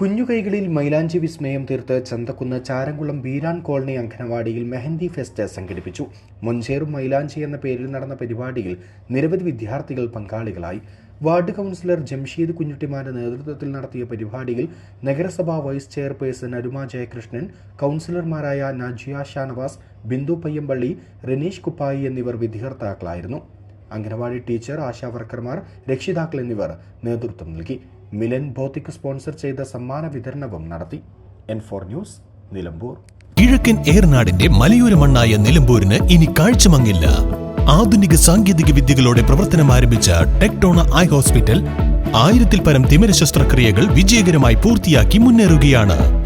കുഞ്ഞുകൈകളിൽ മൈലാഞ്ചി വിസ്മയം തീർത്ത് ചന്തക്കുന്ന് ചാരംകുളം ബീരാൻ കോളനി അംഗനവാടിയിൽ മെഹന്തി ഫെസ്റ്റ് സംഘടിപ്പിച്ചു. മൊഞ്ചേറും മൈലാഞ്ചി എന്ന പേരിൽ നടന്ന പരിപാടിയിൽ നിരവധി വിദ്യാർത്ഥികൾ പങ്കാളികളായി. വാർഡ് കൗൺസിലർ ജംഷീദ് കുഞ്ഞുട്ടിമാരുടെ നേതൃത്വത്തിൽ നടത്തിയ പരിപാടിയിൽ നഗരസഭാ വൈസ് ചെയർപേഴ്സൺ അരുമ ജയകൃഷ്ണൻ കൗൺസിലർമാരായ നജിയ ഷാനവാസ് ബിന്ദു പയ്യമ്പള്ളി റനീഷ് കുപ്പായി എന്നിവർ വിധികർത്താക്കളായിരുന്നു. അംഗനവാടി ടീച്ചർ ആശാ വർക്കർമാർ രക്ഷിതാക്കൾ എന്നിവർ നേതൃത്വം നൽകി. മിലൻ ഭൗതിക് സ്പോൺസർ ചെയ്ത സമ്മാന വിതരണവും നടത്തി. N four news Nilambur. കിഴക്കൻ ഏർനാടിന്റെ മലയോര മണ്ണായ നിലമ്പൂരിന് ഇനി കാഴ്ചമങ്ങില്ല. ആധുനിക സാങ്കേതിക വിദ്യകളോടെ പ്രവർത്തനം ആരംഭിച്ച ടെക്ടോണ ഐ ഹോസ്പിറ്റൽ ആയിരത്തിൽ പരം തിമിര ശസ്ത്രക്രിയകൾ വിജയകരമായി പൂർത്തിയാക്കി മുന്നേറുകയാണ്.